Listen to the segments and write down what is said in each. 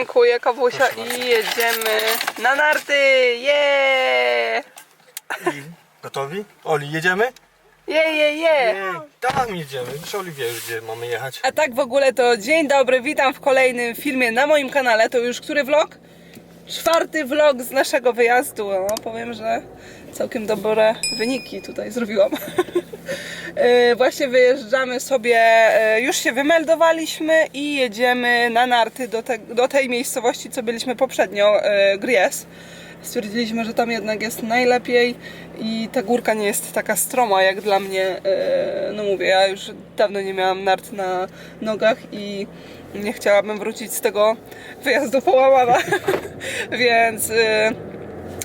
Dziękuję, kawusia i jedziemy na narty! Yeah! I gotowi? Oli, jedziemy? Je, je, je! Tam jedziemy. Już Oli wie już, gdzie mamy jechać. A tak w ogóle to dzień dobry, witam w kolejnym filmie na moim kanale. To już który vlog? Czwarty vlog z naszego wyjazdu. No, powiem, że całkiem dobre wyniki tutaj zrobiłam. E, Właśnie wyjeżdżamy sobie, e, już się wymeldowaliśmy i jedziemy na narty do, te, do tej miejscowości, co byliśmy poprzednio, e, Gries. Stwierdziliśmy, że tam jednak jest najlepiej i ta górka nie jest taka stroma jak dla mnie. No mówię, ja już dawno nie miałam nart na nogach i nie chciałabym wrócić z tego wyjazdu połamana. Więc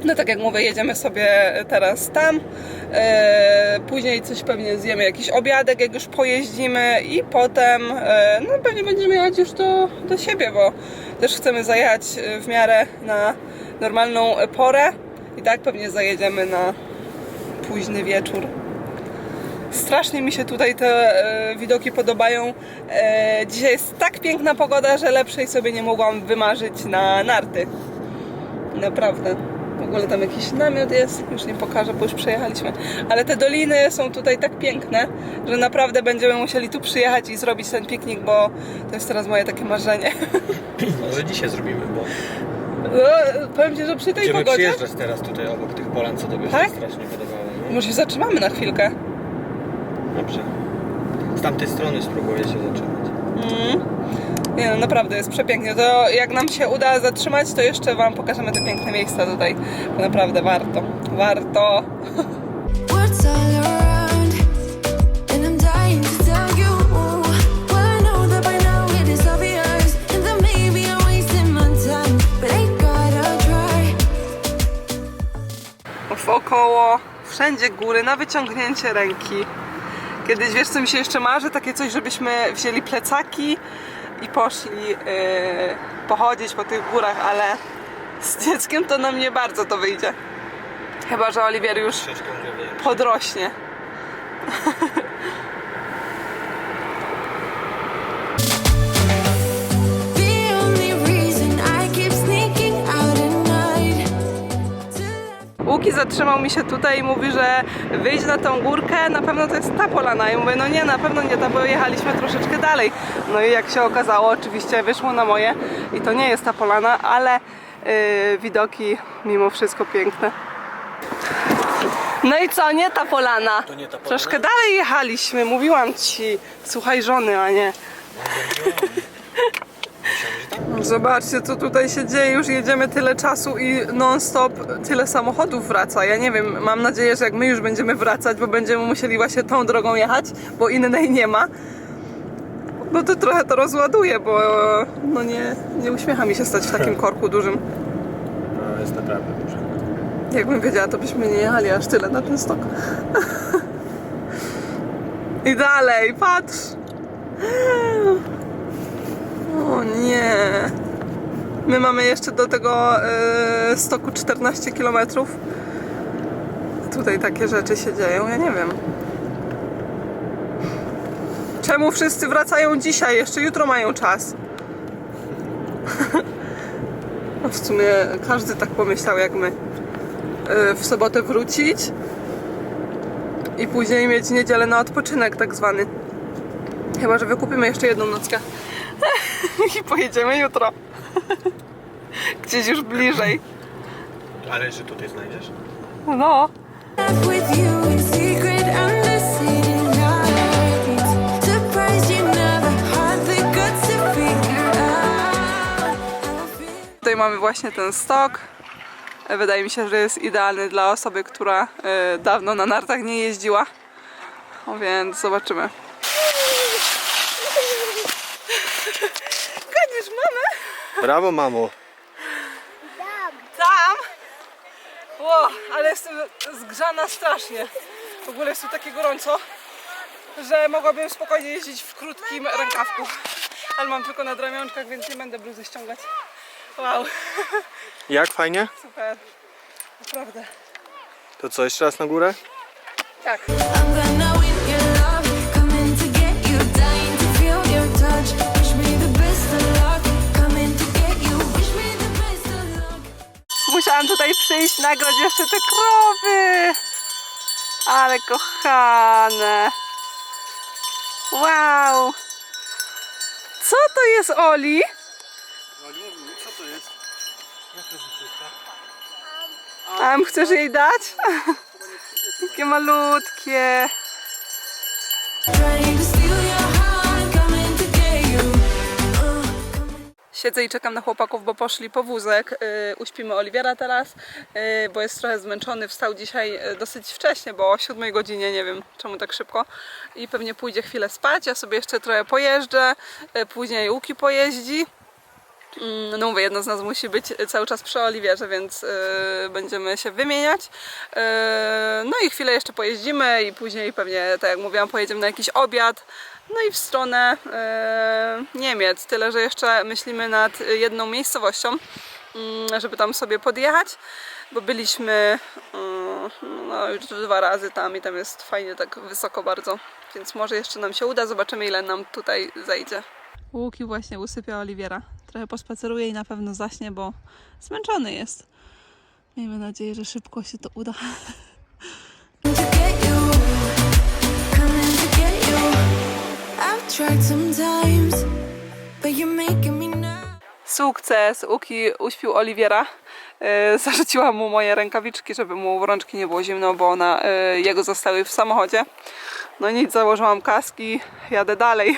no tak jak mówię, jedziemy sobie teraz tam. E, później coś pewnie zjemy, jakiś obiadek, jak już pojeździmy i potem e, no pewnie będziemy jechać już do, do siebie, bo też chcemy zajechać e, w miarę na normalną porę i tak pewnie zajedziemy na późny wieczór. Strasznie mi się tutaj te e, widoki podobają. E, dzisiaj jest tak piękna pogoda, że lepszej sobie nie mogłam wymarzyć na narty. Naprawdę. W ogóle tam jakiś namiot jest, już nie pokażę, bo już przejechaliśmy. Ale te doliny są tutaj tak piękne, że naprawdę będziemy musieli tu przyjechać i zrobić ten piknik, bo to jest teraz moje takie marzenie. Może dzisiaj zrobimy, bo No, powiem Ci, że przy tej będziemy pogodzie przyjeżdżać teraz tutaj obok tych polan, co tobie Tak? się strasznie podobało. No. może się zatrzymamy na chwilkę. Dobrze. Z tamtej strony spróbuję się zatrzymać. Mm. Nie no, naprawdę jest przepięknie. To jak nam się uda zatrzymać, to jeszcze Wam pokażemy te piękne miejsca tutaj. Bo naprawdę warto. Warto. Wokoło, wszędzie góry, na wyciągnięcie ręki. Kiedyś, wiesz co mi się jeszcze marzy? Takie coś, żebyśmy wzięli plecaki i poszli yy, pochodzić po tych górach, ale z dzieckiem to nam nie bardzo to wyjdzie. Chyba, że Oliwier już podrośnie. Łuki zatrzymał mi się tutaj i mówi, że wyjdź na tą górkę, na pewno to jest ta polana. I mówię, no nie, na pewno nie ta, bo jechaliśmy troszeczkę dalej. No i jak się okazało, oczywiście wyszło na moje i to nie jest ta polana, ale yy, widoki mimo wszystko piękne. No i co, nie ta polana? To nie ta polana? Troszkę dalej jechaliśmy, mówiłam ci. Słuchaj żony, a nie. Zobaczcie, co tutaj się dzieje. Już jedziemy tyle czasu i non-stop tyle samochodów wraca. Ja nie wiem, mam nadzieję, że jak my już będziemy wracać, bo będziemy musieli właśnie tą drogą jechać, bo innej nie ma. No to trochę to rozładuje, bo no nie, nie uśmiecha mi się stać w takim korku dużym. No, jest naprawdę duże. Jakbym wiedziała, to byśmy nie jechali aż tyle na ten stok. I dalej, patrz! O nie! My mamy jeszcze do tego e, stoku 14 km. Tutaj takie rzeczy się dzieją, ja nie wiem. Czemu wszyscy wracają dzisiaj? Jeszcze jutro mają czas. No w sumie każdy tak pomyślał jak my. E, w sobotę wrócić i później mieć niedzielę na odpoczynek tak zwany. Chyba, że wykupimy jeszcze jedną nockę i pojedziemy jutro. Gdzieś już bliżej. Ale że tutaj znajdziesz? No. Tutaj mamy właśnie ten stok. Wydaje mi się, że jest idealny dla osoby, która e, dawno na nartach nie jeździła. Więc zobaczymy. Brawo, mamo. Tam? Ło, ale jestem zgrzana strasznie. W ogóle jest tu takie gorąco, że mogłabym spokojnie jeździć w krótkim rękawku. Ale mam tylko na ramionczkach, więc nie będę bluzy ściągać. Wow, Jak fajnie? super. Naprawdę. To co, jeszcze raz na górę? Tak. I'm gonna Musiałam tutaj przyjść, nagrać jeszcze te krowy. Ale kochane. Wow. Co to jest Oli? Co to jest? Jak to wyczysta? A chcesz jej dać? Takie malutkie. Siedzę i czekam na chłopaków, bo poszli po wózek. Yy, uśpimy Oliwiera teraz, yy, bo jest trochę zmęczony. Wstał dzisiaj yy, dosyć wcześnie, bo o 7 godzinie, nie wiem czemu tak szybko. I pewnie pójdzie chwilę spać. Ja sobie jeszcze trochę pojeżdżę, później Łuki pojeździ. Mm, No mówię, jedna z nas musi być cały czas przy Oliwierze, więc yy, będziemy się wymieniać. Yy, no i chwilę jeszcze pojeździmy i później pewnie, tak jak mówiłam, pojedziemy na jakiś obiad. No i w stronę yy, Niemiec. Tyle, że jeszcze myślimy nad jedną miejscowością, yy, żeby tam sobie podjechać, bo byliśmy yy, no, już dwa razy tam i tam jest fajnie tak wysoko bardzo. Więc może jeszcze nam się uda, zobaczymy ile nam tutaj zejdzie. Łuki właśnie usypia Oliwiera. Trochę pospaceruje i na pewno zaśnie, bo zmęczony jest. Miejmy nadzieję, że szybko się to uda. Sukces! Łuki uśpił Oliwiera. E, Zarzuciłam mu moje rękawiczki, żeby mu w rączki nie było zimno, bo ona, e, jego zostały w samochodzie. No nic, założyłam kaski, jadę dalej.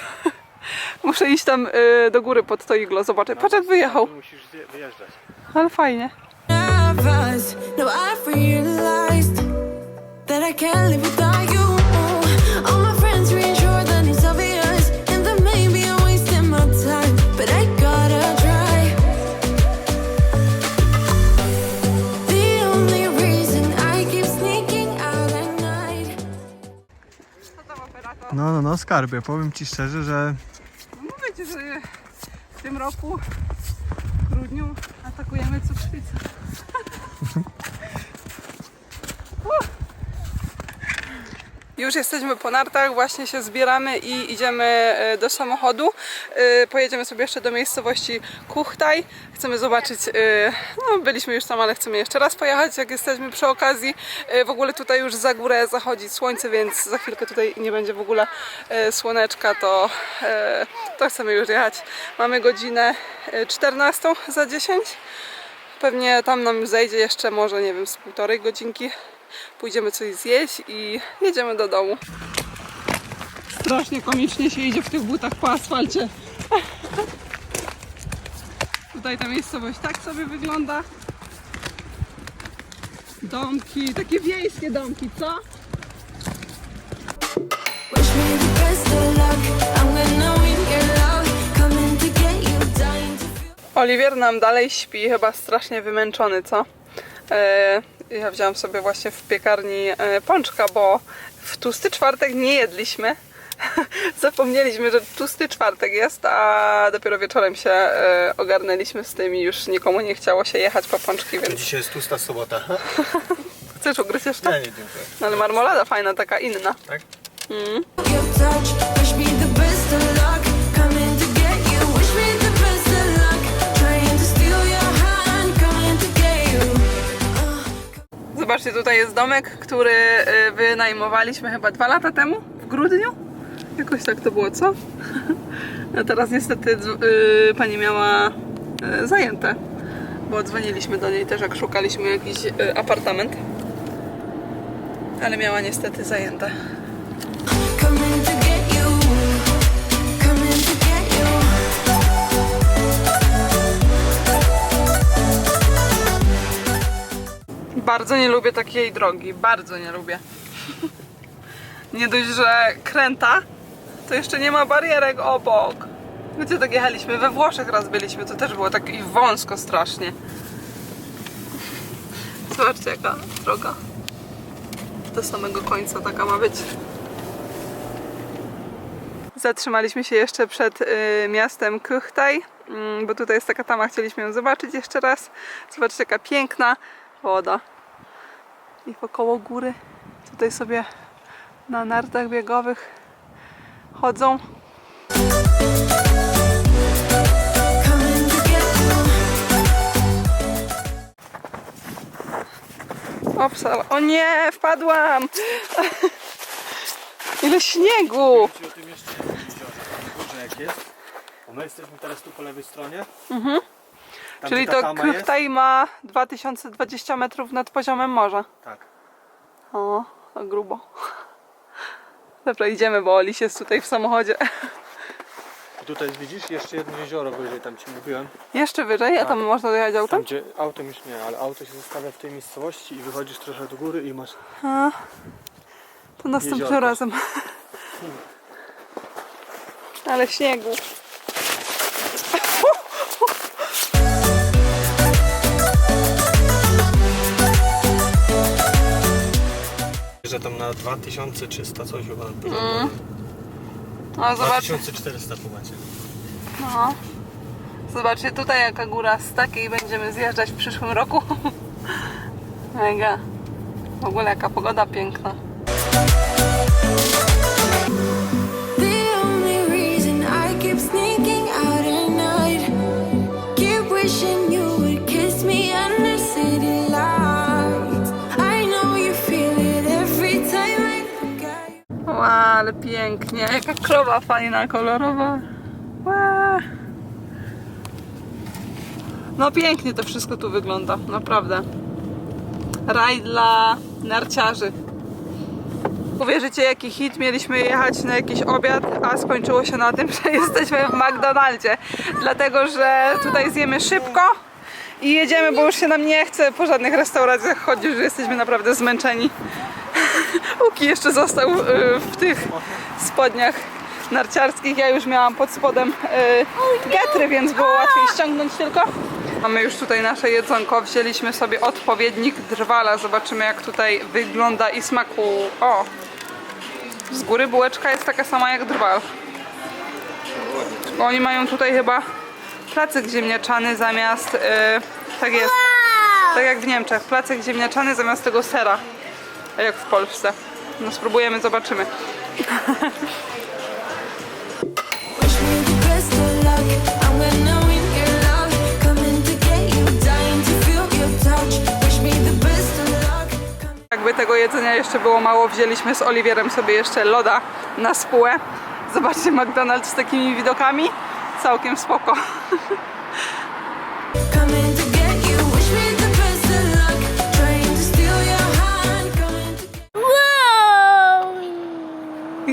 Muszę iść tam e, do góry pod to iglo, zobaczę. Patrz jak wyjechał, Musisz zje- wyjeżdżać. ale fajnie. No, realized that I can't live without No, no, no, skarbie. Powiem ci szczerze, że Mówię ci, że w tym roku, w grudniu, atakujemy cukrzycę. Już jesteśmy po nartach, właśnie się zbieramy i idziemy e, do samochodu. E, Pojedziemy sobie jeszcze do miejscowości Kuchtaj. Chcemy zobaczyć, e, no byliśmy już tam, ale chcemy jeszcze raz pojechać, jak jesteśmy przy okazji. W ogóle tutaj już za górę zachodzi słońce, więc za chwilkę tutaj nie będzie w ogóle słoneczka, to, to chcemy już jechać. Mamy godzinę e, 14 za 10. Pewnie tam nam zejdzie jeszcze może, nie wiem, z półtorej godzinki. Pójdziemy coś zjeść i jedziemy do domu. Strasznie komicznie się idzie w tych butach po asfalcie. Tutaj ta miejscowość tak sobie wygląda. Domki, takie wiejskie domki, co? Oliwier nam dalej śpi, chyba strasznie wymęczony, co? E, ja wziąłam sobie właśnie w piekarni e, pączka, bo w tłusty czwartek nie jedliśmy. Zapomnieliśmy, że tłusty czwartek jest, a dopiero wieczorem się e, ogarnęliśmy z tym i już nikomu nie chciało się jechać po pączki, więc dzisiaj jest tłusta sobota. chcesz ugryźć jeszcze? Nie, nie, dziękuję. No, ale marmolada fajna, taka inna. Tak? Your Zobaczcie, tutaj jest domek, który y, wynajmowaliśmy chyba dwa lata temu, w grudniu. Jakoś tak to było, co? A teraz niestety dzw- y, pani miała y, zajęte, bo dzwoniliśmy do niej też, jak szukaliśmy jakiś y, apartament. Ale miała niestety zajęte. Bardzo nie lubię takiej drogi, bardzo nie lubię. Nie dość, że kręta, to jeszcze nie ma barierek obok. Gdzie tak jechaliśmy? We Włoszech raz byliśmy, to też było tak i wąsko strasznie. Zobaczcie jaka droga. Do samego końca taka ma być. Zatrzymaliśmy się jeszcze przed y, miastem Kuchtaj, mm, bo tutaj jest taka tama, chcieliśmy ją zobaczyć jeszcze raz. Zobaczcie jaka piękna woda. I wokoło góry tutaj sobie na nartach biegowych chodzą. Coming to get you. Opsa. O nie, wpadłam! Ile śniegu! Ci o tym jeszcze jak jest. My jesteśmy teraz tu po lewej stronie. Tam. Czyli to tutaj ma 2020 metrów nad poziomem morza. Tak. O, to grubo. Dobra, idziemy, bo Olis jest tutaj w samochodzie. I tutaj widzisz jeszcze jedno jezioro wyżej, tam ci mówiłem. Jeszcze wyżej, a tam można dojechać Tam autem? gdzie autem już nie, ale auto się zostawia w tej miejscowości i wychodzisz trochę do góry i masz A, to następnym Jeziorko. razem. Ale śniegu. Na 2300 coś chyba. No zobacz, 2400 pomacie. no. Zobaczcie tutaj jaka góra z takiej będziemy zjeżdżać w przyszłym roku. Mega. W ogóle jaka pogoda piękna. Ale pięknie. Jaka krowa fajna, kolorowa. No pięknie to wszystko tu wygląda, naprawdę. Raj dla narciarzy. Uwierzycie jaki hit, mieliśmy jechać na jakiś obiad, a skończyło się na tym, że jesteśmy w McDonaldzie. Dlatego, że tutaj zjemy szybko i jedziemy, bo już się nam nie chce po żadnych restauracjach chodzić, że jesteśmy naprawdę zmęczeni. Łuki jeszcze został y, w tych spodniach narciarskich. Ja już miałam pod spodem y, getry, więc było łatwiej ściągnąć tylko. Mamy już tutaj nasze jedzonko. Wzięliśmy sobie odpowiednik drwala. Zobaczymy jak tutaj wygląda i smaku. O! Z góry bułeczka jest taka sama jak drwal. Oni mają tutaj chyba placyk ziemniaczany zamiast... y, tak jest. Tak jak w Niemczech. Placyk ziemniaczany zamiast tego sera. Jak w Polsce. No spróbujemy, zobaczymy. Jakby tego jedzenia jeszcze było mało, wzięliśmy z Oliwierem sobie jeszcze loda na spółę. Zobaczcie McDonald's z takimi widokami. Całkiem spoko.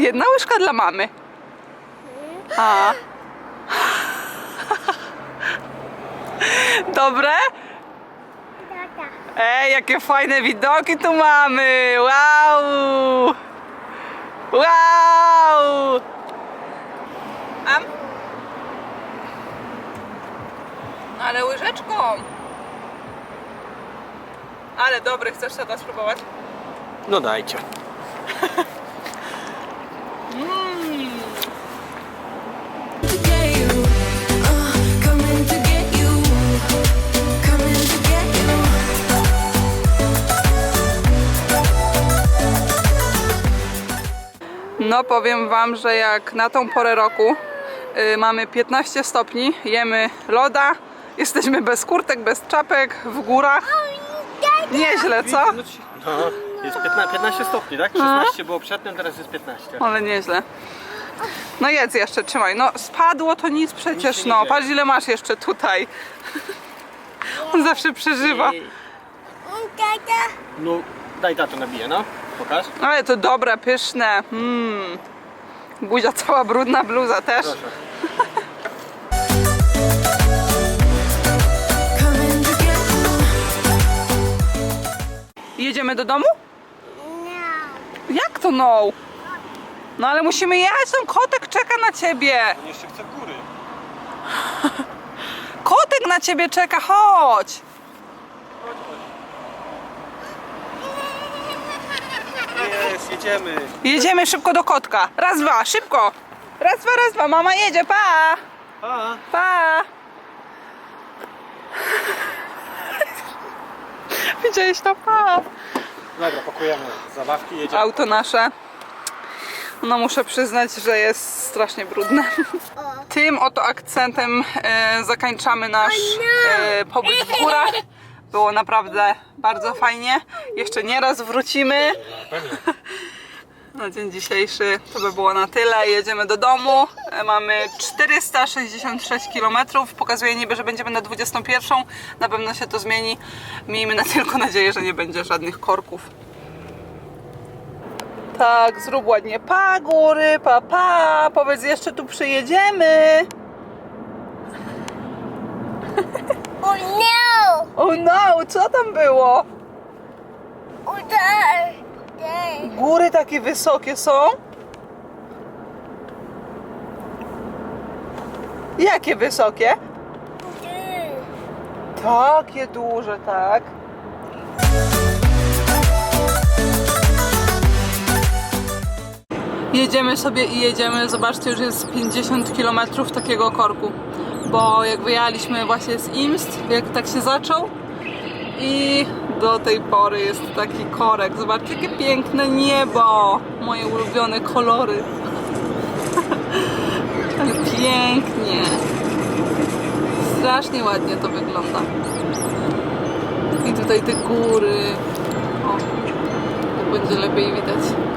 Jedna łyżka dla mamy. A. Dobre? Ej, jakie fajne widoki tu mamy! Wow! Wow! Am? No ale łyżeczką. Ale dobry, chcesz tata spróbować? No dajcie. No powiem wam, że jak na tą porę roku y, mamy 15 stopni, jemy loda, jesteśmy bez kurtek, bez czapek, w górach. Nieźle, co? No, no jest 15, 15 stopni, tak? 16 było przedtem, teraz jest 15. Ale nieźle. No jedz jeszcze, trzymaj. No spadło to nic przecież, Nic się nie no. dzieje. Patrz ile masz jeszcze tutaj. On zawsze przeżywa. No daj tato nabiję, no. Pokaż. Ale to dobre, pyszne. Mm. Buzia cała brudna, bluza też. Proszę. Jedziemy do domu? Jak to no? No ale musimy jechać, ten kotek czeka na ciebie. On jeszcze chce góry. Kotek na ciebie czeka, chodź. Jest, jedziemy. Jedziemy szybko do kotka. Raz, dwa, szybko. Raz, dwa, raz, dwa. Mama jedzie, pa. Pa. Pa. Widziałeś to? Pa. Dobra, pakujemy zabawki, jedziemy. Auto nasze. No muszę przyznać, że jest strasznie brudne. Tym oto akcentem e, zakończamy nasz e, pobyt w górach. Było naprawdę bardzo fajnie. Jeszcze nie raz wrócimy. Na dzień dzisiejszy to by było na tyle. Jedziemy do domu. Mamy 466 km. Pokazuje niby, że będziemy na 21. Na pewno się to zmieni. Miejmy na tylko nadzieję, że nie będzie żadnych korków. Tak, zrób ładnie pa góry, pa pa. Powiedz, jeszcze tu przyjedziemy. Oh no! O no, co tam było? Oh there! There! Góry takie wysokie są? Jakie wysokie? There! Takie duże, tak. Jedziemy sobie i jedziemy. Zobaczcie, już jest 50 km takiego korku. Bo jak wyjechaliśmy właśnie z Imst, jak tak się zaczął i do tej pory jest taki korek. Zobaczcie, jakie piękne niebo. Moje ulubione kolory. pięknie. Strasznie ładnie to wygląda. I tutaj te góry. O, tak będzie lepiej widać.